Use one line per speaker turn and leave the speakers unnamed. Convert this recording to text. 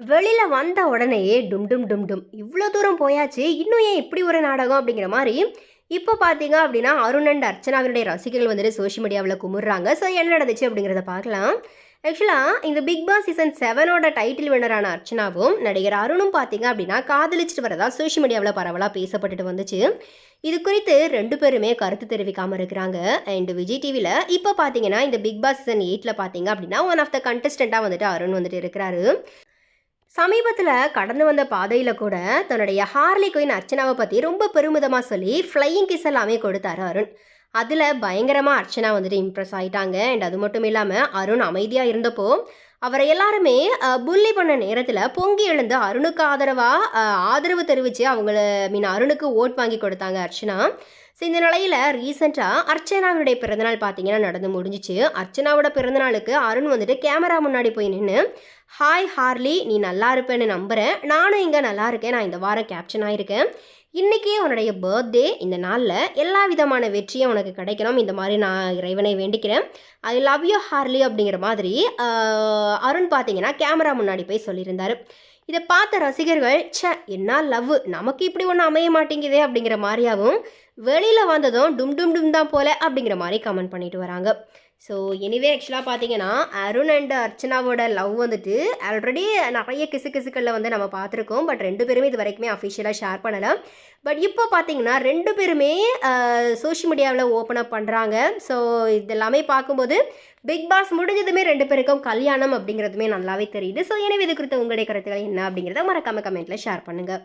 வெளியில் வந்த உடனேயே டும் டும் டும் டும். இவ்வளோ தூரம் போயாச்சு இன்னும் ஏன் இப்படி ஒரு நாடகம் அப்படிங்கிற மாதிரி இப்போ பார்த்தீங்க அப்படின்னா அருண் அண்ட் அர்ச்சனாவினுடைய ரசிகர்கள் வந்துட்டு சோஷியல் மீடியாவில் குமுறுறாங்க ஸோ என்ன நடந்துச்சு அப்படிங்கிறத பார்க்கலாம். ஆக்சுவலாக இந்த பிக் பாஸ் சீசன் செவனோட டைட்டில் வினரான அர்ச்சனாவும் நடிகர் அருணும் பார்த்தீங்க அப்படின்னா காதலிச்சிட்டு வரதா சோஷியல் மீடியாவில் பரவலாக பேசப்பட்டுட்டு வந்துச்சு. இது குறித்து ரெண்டு பேருமே கருத்து தெரிவிக்காமல் இருக்கிறாங்க. அண்ட் விஜய் டிவியில் இப்போ பார்த்தீங்கன்னா இந்த பிக் பாஸ் சீசன் எயிட்டில் பார்த்தீங்க அப்படின்னா ஒன் ஆஃப் த கண்டஸ்டண்ட்டாக வந்துட்டு அருண் வந்துட்டு இருக்கிறாரு. சமீபத்தில் கடந்து வந்த பாதையில் கூட தன்னுடைய ஹார்லி குயின் அர்ச்சனாவை பற்றி ரொம்ப பெருமிதமாக சொல்லி ஃப்ளையிங் கிஸ் எல்லாமே கொடுத்தாரு அருண். அதில் பயங்கரமாக அர்ச்சனா வந்துட்டு இம்ப்ரெஸ் ஆகிட்டாங்க அண்ட் அது மட்டும் இல்லாமல் அருண் அமைதியாக இருந்தப்போ அவரை எல்லாருமே புள்ளி பண்ண நேரத்தில் பொங்கி எழுந்து அருணுக்கு ஆதரவாக ஆதரவு தெரிவித்து அவங்கள மீன் அருணுக்கு ஓட் வாங்கி கொடுத்தாங்க அர்ச்சனா. ஸோ இந்த நிலையில் ரீசெண்டாக அர்ச்சனாவுடைய பிறந்தநாள் பார்த்தீங்கன்னா நடந்து முடிஞ்சிச்சு. அர்ச்சனாவோட பிறந்தநாளுக்கு அருண் வந்துட்டு கேமரா முன்னாடி போய் நின்று ஹாய் ஹார்லி நீ நல்லா இருப்பேன்னு நம்புகிறேன் நானும் இங்கே நல்லா இருக்கேன். நான் இந்த வாரம் கேப்ஷன் ஆயிருக்கேன். இன்றைக்கி உன்னுடைய பர்த்டே இந்த நாளில் எல்லா விதமான வெற்றியும் உனக்கு கிடைக்கணும். இந்த மாதிரி நான் இறைவனை வேண்டிக்கிறேன். ஐ லவ் யூ ஹார்லி அப்படிங்கிற மாதிரி அருண் பார்த்தீங்கன்னா கேமரா முன்னாடி போய் சொல்லியிருந்தார். இதை பார்த்த ரசிகர்கள் ச்சே என்ன லவ்? நமக்கு இப்படி ஒன்றும் அமைய மாட்டேங்குதே அப்படிங்கிற மாதிரியாவும் வெளியில் வந்ததும் டும் டும் டும் தான் போல அப்படிங்கிற மாதிரி கமெண்ட் பண்ணிட்டு வராங்க. ஸோ எனிவே ஆக்சுவலாக பார்த்தீங்கன்னா அருண் அண்ட் அர்ச்சனாவோட லவ் வந்துட்டு ஆல்ரெடி நிறைய கிசு கிசுக்களில் வந்து நம்ம பார்த்துருக்கோம். பட் ரெண்டு பேருமே இது வரைக்குமே அஃபிஷியலாக ஷேர் பண்ணலை. பட் இப்போ பார்த்தீங்கன்னா ரெண்டு பேருமே சோஷியல் மீடியாவில் ஓப்பன் அப் பண்ணுறாங்க ஸோ இதெல்லாமே பார்க்கும்போது பிக் பாஸ் முடிஞ்சதுமே ரெண்டு பேருக்கும் கல்யாணம் அப்படிங்கிறதுமே நல்லாவே தெரியுது. ஸோ எனவே இது குறித்த உங்களுடைய கருத்துக்கள் என்ன அப்படிங்கிறத மறக்காம கமெண்ட்டில் ஷேர் பண்ணுங்கள்